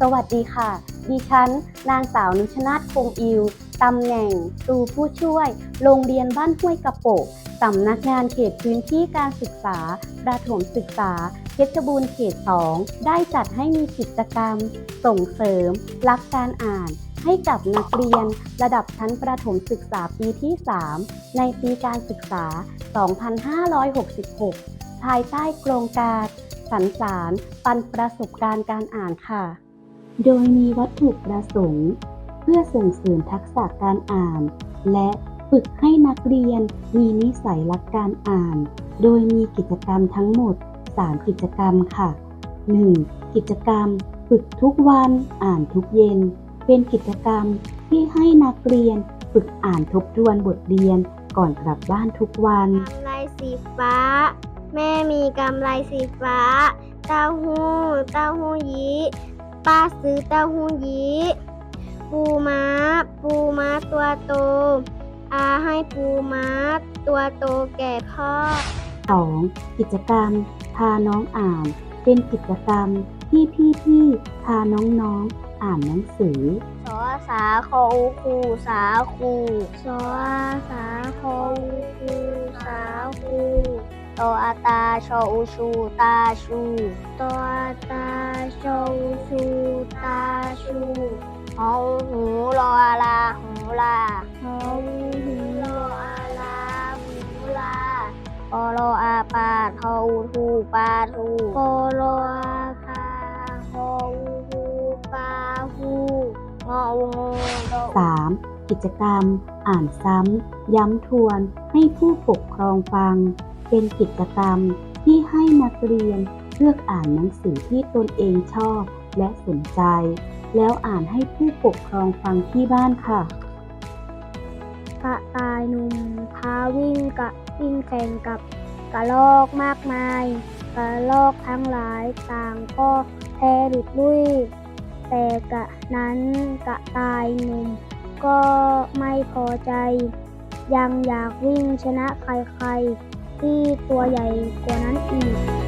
สวัสดีค่ะ ดิฉัน นางสาวนุชนาทคงอิว ตำแหน่งครูผู้ช่วย โรงเรียนบ้านห้วยกระโปะสำนักงานเขตพื้นที่การศึกษา ประถมศึกษา เพชรบูรณ์เขต 2 ได้จัดให้มีกิจกรรม ส่งเสริม รักการอ่าน ให้กับนักเรียนระดับชั้นประถมศึกษาปีที่ 3 ในปีการศึกษา 2566 ภายใต้โครงการสรรสารปันประสบการณ์การอ่านค่ะ โดยมีวัตถุประสงค์ เพื่อส่งเสริมทักษะการอ่าน และฝึกให้นักเรียนมีนิสัยรักการอ่าน โดยมีกิจกรรมทั้งหมด 3 กิจกรรมค่ะ 1. กิจกรรม ฝึกทุกวัน อ่านทุกเย็น เป็นกิจกรรมที่ให้นักเรียนฝึกอ่านทบทวนบทเรียนก่อนกลับบ้านทุกวันกำไรสีฟ้า แม่มีกำไรสีฟ้า เต้าหู้ เต้าหู้ยี้ป้าซื้อเต้าหู้ยี้ปูม้า ปูม้าตัวโต อาให้ปูม้า ตัวโตแก่พ่อ 2. กิจกรรม พาน้องอ่าน เป็นกิจกรรมที่พี่ๆพาน้องๆ อ่านหนังสือสอสาคอคูสาคูสออาสาคอคูสาคูตออาตาชออูชูตาชูตออาตาชออูชูตาชูหอหูรออาลาหูลาหอหูรออาลาหูลาปอโลอาปาทออูทูปาทูปอโลอ 3. กิจกรรม อ่านซ้ำ ย้ำทวนให้ผู้ปกครองฟัง เป็นกิจกรรมที่ให้นักเรียนเลือกอ่านหนังสือที่ตนเองชอบและสนใจ แล้วอ่านให้ผู้ปกครองฟังที่บ้านค่ะ กระต่ายหนุ่มพาวิ่งกับวิ่งแข่งกับกระลอกมากมาย กระลอกทั้งหลายต่างก็แพ้หลุดลุ่ย แต่กะนั้นกะตายหนุ่ม ก็ไม่พอใจ ยังอยากวิ่งชนะใครๆ ที่ตัวใหญ่กว่านั้นอีก